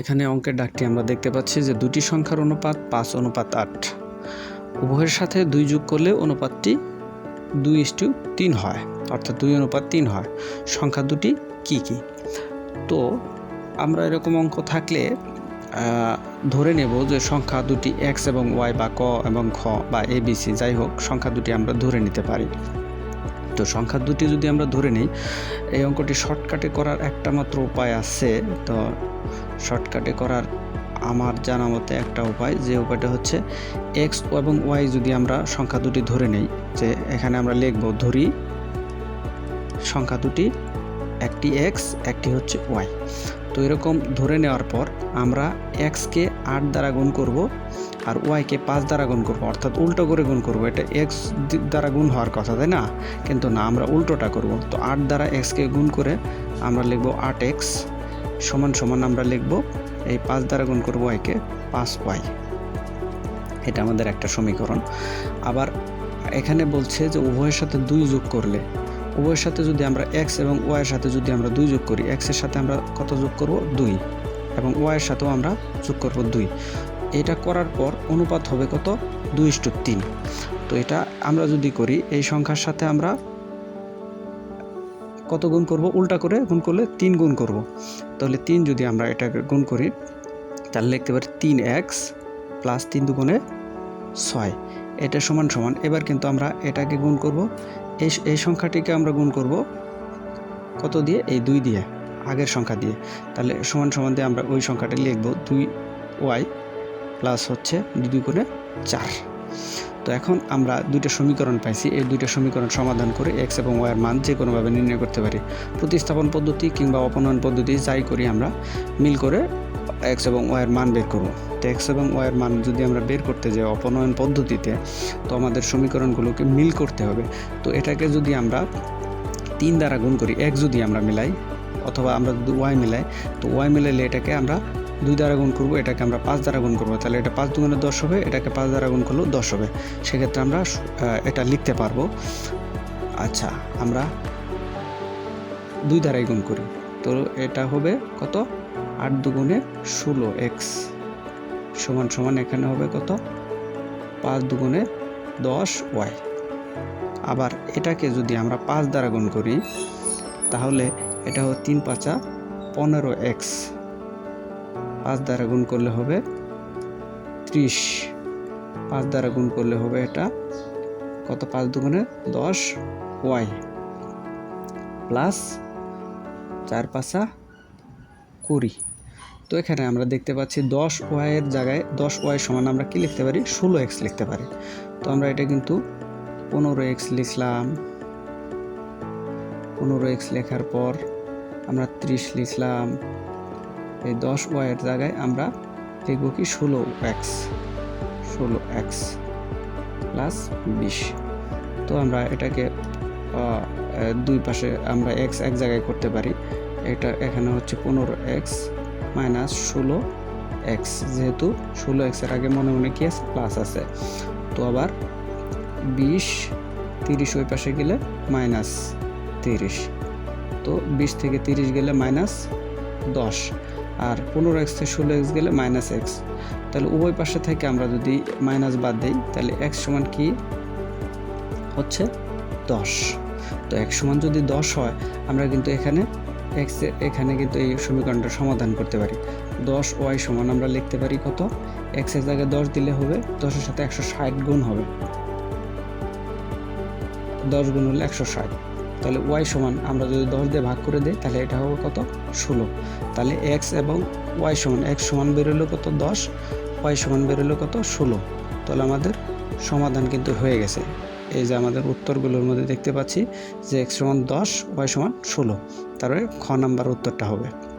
এখানে অঙ্কের ডাকটি আমরা দেখতে পাচ্ছি যে দুটি সংখ্যার অনুপাত পাঁচ, অনুপাত আট। উভয়ের সাথে দুই যোগ করলে অনুপাতটি দুই ইস্টু তিন হয়, অর্থাৎ দুই অনুপাত তিন হয়। সংখ্যা দুটি কি কি? তো আমরা এরকম অঙ্ক থাকলে ধরে নেব যে সংখ্যা দুটি এক্স এবং ওয়াই বা ক এবং খ বা এ বি সি, যাই হোক, সংখ্যা দুটি আমরা ধরে নিতে পারি। তো সংখ্যা দুটি যদি আমরা ধরে নিই, এই অঙ্কটি শর্টকাটে করার একটা মাত্র উপায় আছে। তো শর্টকাটে করার আমার জানা মতে একটা উপায়, যে উপায়টা হচ্ছে এক্স এবং ওয়াই যদি আমরা সংখ্যা দুটি ধরে নেই, যে এখানে আমরা লিখব ধরি সংখ্যা দুটি, একটি এক্স একটি হচ্ছে ওয়াই তো এরকম ধরে নেওয়ার পর আমরা এক্সকে আট দ্বারা গুণ করব আর ওয়াইকে পাঁচ দ্বারা গুণ করব, অর্থাৎ উল্টো করে গুণ করব, এটা এক্স দ্বারা গুণ হওয়ার কথা, তাই না? কিন্তু না, আমরা উল্টোটা করব। তো আট দ্বারা এক্সকে গুণ করে আমরা লিখব আট এক্স সমান সমান আমরা লিখব এই পাঁচ দ্বারা গুণ করব ওয়াইকে পাঁচ ওয়াই এটা আমাদের একটা সমীকরণ। আবার এখানে বলছে যে উভয়ের সাথে দুই যোগ করলে, উভয়ের সাথে যদি আমরা এক্স এবং ওয়াইয়ের সাথে যদি আমরা দুই যোগ করি এক্সের সাথে আমরা কত যোগ করব? দুই। এবং ওয়াইয়ের সাথেও আমরা যোগ করব দুই। এটা করার পর অনুপাত হবে কত? দুই ইস্টু তিন। তো এটা আমরা যদি করি, এই সংখ্যার সাথে আমরা কত গুণ করব? উল্টা করে গুণ করলে তিন গুণ করব। তাহলে তিন যদি আমরা এটাকে গুণ করি, তাহলে লিখতে পারি তিন এক্স প্লাস তিন দুগুণে ছয়। এটা সমান সমান। এবার কিন্তু আমরা এটাকে গুণ করব। এই এই সংখ্যাটিকে আমরা গুণ করব কত দিয়ে? এই দুই দিয়ে, আগের সংখ্যা দিয়ে। তাহলে সমান সমান দিয়ে আমরা ওই সংখ্যাটা লিখব দুই ওয়াই প্লাস হচ্ছে দুই করে চার। তো এখন আমরা দুইটা সমীকরণ পাইছি, এই দুইটা সমীকরণ সমাধান করে এক্স এবং ওয়াইয়ের মান যে কোনোভাবে নির্ণয় করতে পারি। প্রতিস্থাপন পদ্ধতি কিংবা অপনয়ন পদ্ধতি যাই করি আমরা, মিল করে এক্স এবং ওয়াইয়ের মান বের করব। তো এক্স এবং ওয়াইয়ের মান যদি আমরা বের করতে যাই অপনয়ন পদ্ধতিতে, তো আমাদের সমীকরণগুলোকে মিল করতে হবে। তো এটাকে যদি আমরা তিন দ্বারা গুণ করি এক যদি আমরা মিলাই, অথবা আমরা যদি ওয়াই মিলাই, তো ওয়াই মিলাইলে এটাকে আমরা দুই দ্বারা গুণ করব, এটাকে আমরা পাঁচ দ্বারা গুণ করব। তাহলে এটা পাঁচ দুগুণে দশ হবে, এটাকে পাঁচ দ্বারা গুণ করলেও দশ হবে। সেক্ষেত্রে আমরা এটা লিখতে পারব। আচ্ছা আমরা দুই দ্বারাই গুণ করি। তো এটা হবে কত? আট দুগুণে ষোলো এক্স সমান সমান এখানে হবে কত? পাঁচ দুগুণে দশ ওয়াই আবার এটাকে যদি আমরা পাঁচ দ্বারা গুণ করি, তাহলে এটা হবে তিন পাঁচা পনেরো এক্স পাঁচ দ্বারা গুণ করলে হবে ত্রিশ। পাঁচ দ্বারা গুণ করলে হবে এটা কত? পাঁচ দুগুণে দশ ওয়াই। প্লাস চার পাঁচা কুড়ি। তো এখানে আমরা দেখতে পাচ্ছি দশ ওয়াইয়ের জায়গায় দশ ওয়াই সমান আমরা কি লিখতে পারি? ষোলো এক্স লিখতে পারি। তো আমরা এটা কিন্তু পনেরো এক্স লিখলাম। পনেরো এক্স লেখার পর আমরা ত্রিশ লিখলাম। এই দশ ওয়াইয়ের জায়গায় আমরা লিখব কি ষোলো এক্স ষোলো এক্স প্লাস বিশ। তো আমরা এটাকে দুই পাশে আমরা এক্স এক জায়গায় করতে পারি। এটা এখানে হচ্ছে পনেরো এক্স মাইনাস ষোলো এক্স যেহেতু ষোলো এক্সের আগে মনে মনে কি আছে? প্লাস আছে। তো আবার বিশ, তিরিশ ওই পাশে গেলে মাইনাস তিরিশ। তো বিশ থেকে তিরিশ গেলে মাইনাস দশ। আর পনেরো এক্স থেকে ষোলো এক্স গেলে মাইনাস এক্স তাহলে উভয় পাশে থেকে আমরা যদি মাইনাস বাদ দিই, তাহলে এক্স সমান কি? হচ্ছে দশ। তো এক সমান যদি দশ হয়, আমরা কিন্তু এখানে এক্স এখানে কিন্তু এই সমীকরণটা সমাধান করতে পারি। দশ ওয়াই সমান আমরা লিখতে পারি কত? এক্সের জায়গায় দশ দিলে হবে, দশের সাথে একশো ষাট গুণ হবে। দশ গুণ হলে একশো ষাট। তাহলে ওয়াই সমান, আমরা যদি দশ দিয়ে ভাগ করে দিই, তাহলে এটা হবে কত? ষোলো। তাহলে এক্স এবং ওয়াই সমান এক্স সমান বেরোলো কত? দশ। ওয়াই সমান বেরোলো কত? ষোলো। তাহলে আমাদের সমাধান কিন্তু হয়ে গেছে। এই যে আমাদের উত্তরগুলোর মধ্যে দেখতে পাচ্ছি যে এক্স সমান দশ ওয়াই সমান ষোলো। তারপরে খ নাম্বার উত্তরটা হবে।